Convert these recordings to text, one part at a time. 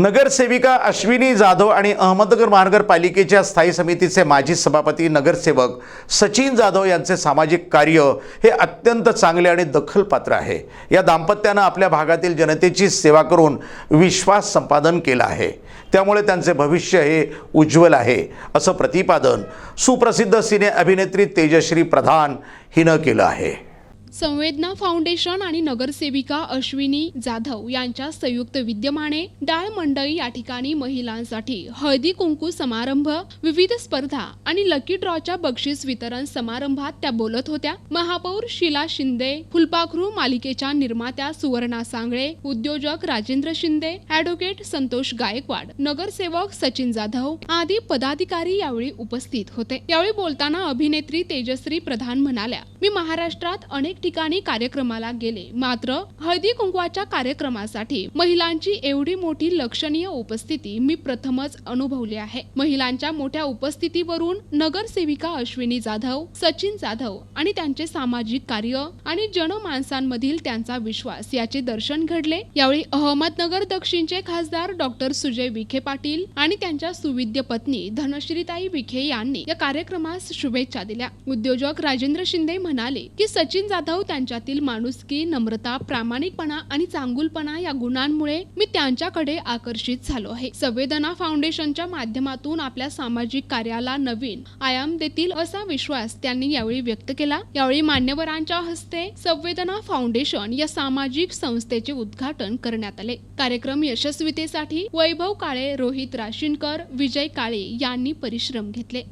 नगरसेविका अश्विनी जाधव आणि अहमदनगर महानगरपालिकेच्या स्थायी समितीचे माजी सभापती नगरसेवक सचिन जाधव यांचे सामाजिक कार्य हे अत्यंत चांगले आणि दखलपात्र आहे. या दाम्पत्यानं आपल्या भागातील जनतेची सेवा करून विश्वास संपादन केला आहे. त्यामुळे त्यांचे भविष्य हे उज्ज्वल आहे असं प्रतिपादन सुप्रसिद्ध सिने अभिनेत्री तेजश्री प्रधान हिनं केलं आहे. संवेदना फाउंडेशन आणि नगरसेविका अश्विनी जाधव यांच्या संयुक्त विद्यमाने डाळ मंडई या ठिकाणी महिलांसाठी हळदी कुंकू समारंभ विविध स्पर्धा आणि लकी ड्रॉच्या बक्षीस वितरण समारंभात त्या बोलत होत्या. महापौर शिला शिंदे फुलपाखरू मालिकेच्या निर्मात्या सुवर्णा सांगळे उद्योजक राजेंद्र शिंदे ॲडव्होकेट संतोष गायकवाड नगरसेवक सचिन जाधव आदी पदाधिकारी यावेळी उपस्थित होते. यावेळी बोलताना अभिनेत्री तेजश्री प्रधान म्हणाल्या मी महाराष्ट्रात अनेक ठिकाणी कार्यक्रमाला गेले. मात्र हळदी कुंकवाच्या कार्यक्रमासाठी महिलांची एवढी मोठी लक्षणीय उपस्थिती मी प्रथमच अनुभवली आहे. महिलांच्या मोठ्या उपस्थितीवरून नगरसेविका अश्विनी जाधव सचिन जाधव आणि त्यांचे सामाजिक कार्य आणि जनमानसांमधील त्यांचा विश्वास याचे दर्शन घडले. यावेळी अहमदनगर दक्षिणचे खासदार डॉक्टर सुजय विखे पाटील आणि त्यांच्या सुविद्य पत्नी धनश्रीताई विखे यांनी या कार्यक्रमास शुभेच्छा दिल्या. उद्योजक राजेंद्र शिंदे म्हणाले की सचिन जाधव त्यांच्यातील माणुसकी नम्रता प्रामाणिकपणा आणि चांगुलपणा या गुणांमुळे मी त्यांच्याकडे आकर्षित झालो आहे. संवेदना फाउंडेशनच्या माध्यमातून आपल्या सामाजिक कार्याला नवीन आयाम देतील असा विश्वास त्यांनी यावेळी व्यक्त केला. यावेळी मान्यवरांच्या हस्ते संवेदना फाउंडेशन या सामाजिक संस्थेचे उद्घाटन करण्यात आले. कार्यक्रम यशस्वीतेसाठी वैभव काळे रोहित राशीनकर विजय काळे यांनी परिश्रम घेतले.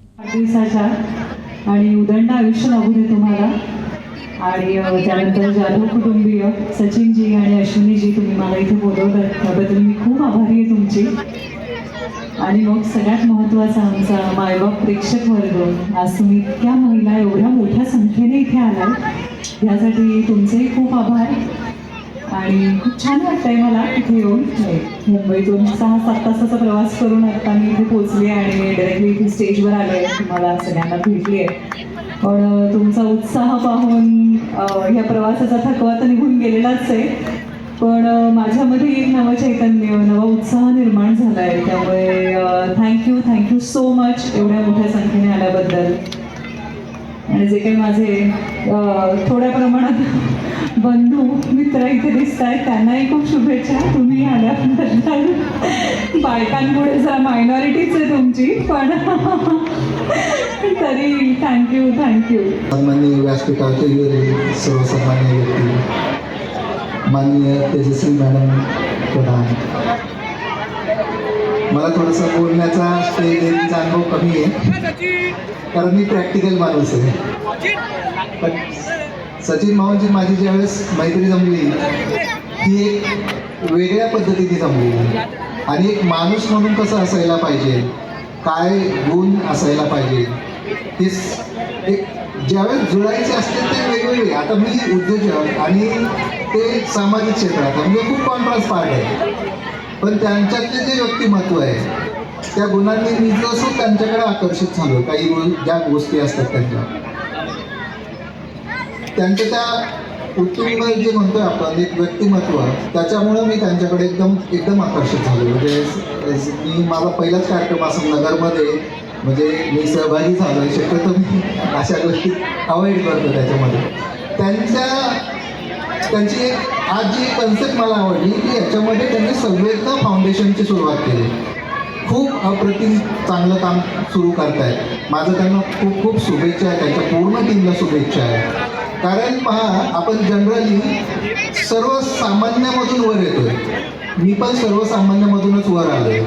आणि उदंड आयुष्य लागू दे तुम्हाला. आणि त्यानंतर जाधव कुटुंबीय सचिनजी आणि अश्विनीजी तुम्ही मला इथे बोलवलं. त्याबद्दल मी खूप आभारी आहे तुमची. आणि मग सगळ्यात महत्त्वाचा आमचा मायबाप प्रेक्षक वर्ग. आज तुम्ही इतक्या महिला एवढ्या मोठ्या संख्येने इथे आलात. यासाठी तुमचेही खूप आभार. आणि खूप छान वाटतंय मला इथे येऊन. मुंबईतून सहा सात तासाचा प्रवास करून आता मी इथे पोहोचले आणि डायरेक्टली इथे स्टेजवर आले तुम्हाला सगळ्यांना भेटली आहे. पण तुमचा उत्साह पाहून ह्या प्रवासाचा थकवा तर निघून गेलेलाच आहे. पण माझ्यामध्ये एक नवं चैतन्य नवा उत्साह निर्माण झाला आहे त्यामुळे थँक्यू थँक्यू सो मच एवढ्या मोठ्या संख्येने आल्याबद्दल जे काही माझे थोड्या प्रमाणात बंधू मित्र इथे दिसत आहेत त्यांनाही खूप शुभेच्छा. तुम्ही आल्याबद्दल बायकांपुढे जरा मायनॉरिटीच आहे तुमची पण तरी थँक्यू थँक्यू सन्मान्य व्यासपीठाचे सर्वसामान्य व्यक्ती माननीय तेजस्वी मॅडम प्रधान. मला थोडंसं बोलण्याचा स्टेज देण्याचा अनुभव कमी आहे. कारण मी प्रॅक्टिकल माणूस आहे. पण सचिन मावनची माझी ज्यावेळेस मैत्री जमली ती एक वेगळ्या पद्धतीने जमली. आणि एक माणूस म्हणून कसं असायला पाहिजे काय गुण असायला पाहिजे हे एक ज्यावेळेस जुळायचे असते ते वेगवेगळे. आता मी उद्योजक आणि ते सामाजिक क्षेत्रात आहे. म्हणजे खूप कॉन्ट्रास्ट पार्ट आहे. पण त्यांच्यातले जे व्यक्तिमत्व आहे त्या गुणांनी मी जसं त्यांच्याकडे आकर्षित झालो. काही गो- ज्या गोष्टी असतात त्यांच्या. त्यांच्या त्या उत्तुंग जे म्हणतोय आपण एक व्यक्तिमत्व त्याच्यामुळं मी त्यांच्याकडे एकदम एकदम आकर्षित झालो. म्हणजे मी माझा पहिलाच कार्यक्रम असं नगरमध्ये म्हणजे मी सहभागी झालो आहे शक्यतो मी अशा गोष्टी अवॉइड करतो त्याच्यामध्ये. त्यांच्या त्यांची एक आज जी कन्सेप्ट मला आवडली की याच्यामध्ये त्यांनी संवेदना फाउंडेशनची सुरुवात केली. खूप अप्रतिम चांगलं काम सुरू करतायत. माझं त्यांना खूप खूप शुभेच्छा आहे त्यांच्या पूर्ण टीमला शुभेच्छा आहे. कारण पहा आपण जनरली सर्वसामान्यामधून वर येतोय. मी पण सर्वसामान्यामधूनच वर आलोय.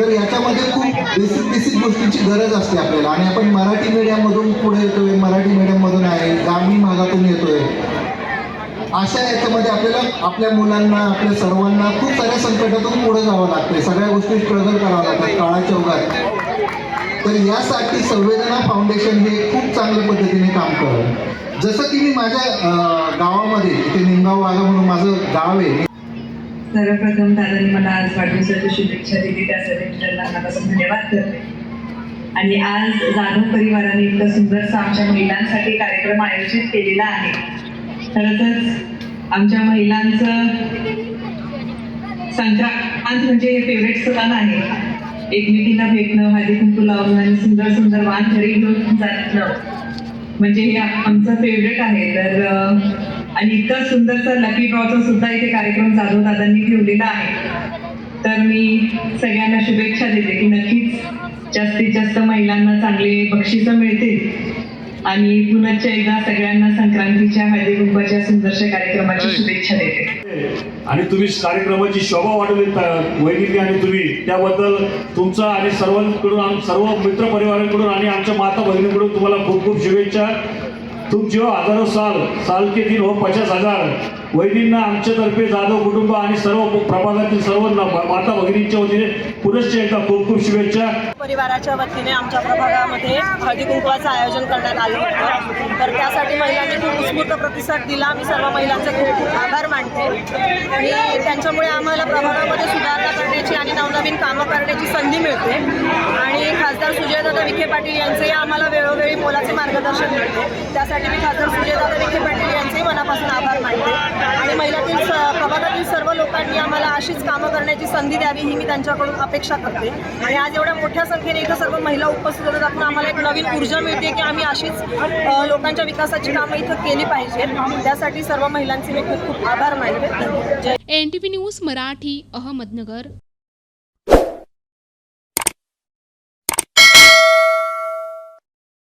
तर याच्यामध्ये खूप बेसिक बेसिक गोष्टींची गरज असते आपल्याला. आणि आपण मराठी मीडियममधून पुढे येतोय मराठी मीडियममधून आहे ग्रामीण भागातून येतोय. अशा याच्यामध्ये आपल्याला आपल्या मुलांना आपल्या सर्वांना खूप साऱ्या संकटातून पुढे जावं लागतंय. सगळ्या गोष्टी स्ट्रगल करावं लागतात. काळाच्या उगात तर यासाठी संवेदना फाउंडेशन हे खूप चांगल्या पद्धतीने काम करत. जसं की मी माझ्या गावामध्ये इथे निमगाव वागा म्हणून माझं गाव आहे सर्वप्रथम दादांनी मला आज वाढदिवसाची शुभेच्छा दिली. त्यासाठी मी त्यांना मनापासून धन्यवाद करते. आणि आज जाधव परिवाराने इतका सुंदरसा आमच्या महिलांसाठी कार्यक्रम आयोजित केलेला आहे. खरंच आमच्या महिलांचं संक्रांत म्हणजे फेवरेट सण आहे. एकमेकींना भेटणं हळदी कुंकू लावणं आणि सुंदर सुंदर वाण घरी घेऊन जाणं. म्हणजे हे आमचं फेवरेट आहे. तर आणि इतकं सुंदरसा लकी ड्रॉचा सुद्धा इथे कार्यक्रम जाधव दादांनी ठेवलेला आहे. तर मी सगळ्यांना शुभेच्छा देते की नक्कीच जास्तीत जास्त महिलांना चांगले बक्षिसं मिळतील. आणि पुनश्च एकदा सगळ्यांना संक्रांतीच्या हळदी कुंकवाच्या सुंदरशा कार्यक्रमाची शुभेच्छा देते. आणि तुम्ही कार्यक्रमाची शोभा वाढवली वहिनी आणि तुम्ही. त्याबद्दल तुमचा आणि सर्वांकडून सर्व मित्रपरिवारांकडून आणि आमच्या माता भगिनीकडून तुम्हाला खूप खूप शुभेच्छा. तुमचे हो हजारो साल साल के दिन हो पचास हजार वहिनींना आमच्यातर्फे जाधव कुटुंब आणि सर्व प्रभागातील सर्व माता भगिनींच्या वतीने पुनश्च एकदा खूप खूप शुभेच्छा. परिवाराच्या वतीने आमच्या प्रभागामध्ये हळदी कुंकवाचं आयोजन करण्यात आलं होतं. तर त्यासाठी महिलांनी खूप उत्स्फूर्त प्रतिसाद दिला. मी सर्व महिलांचे खूप खूप आभार मानते. आणि त्यांच्यामुळे आम्हाला प्रभागामध्ये सुधारणा करण्याची आणि नवनवीन कामं करण्याची संधी मिळते. आणि खासदार सुजयदादा विखे पाटील यांचेही आम्हाला वेळोवेळी मोलाचे मार्गदर्शन मिळते. त्यासाठी मी खासदार सुजयदादा विखे पाटील यांचेही मनापासून आभार मानते आणि महिलातील स प्रभागातील सर्व लोकांनी आम्हाला अशीच कामं करण्याची संधी द्यावी ही मी त्यांच्याकडून अपेक्षा करते. आणि आज एवढ्या मोठ्या संख्येने इथं सर्व महिला उपस्थित होतात त्यातून आम्हाला एक नवीन ऊर्जा मिळते की आम्ही अशीच लोकांच्या विकासाची कामं इथं केली पाहिजेत. त्यासाठी सर्व महिलांचे मी खूप खूप आभार मानते. जय N T V news Marathi Ahmednagar.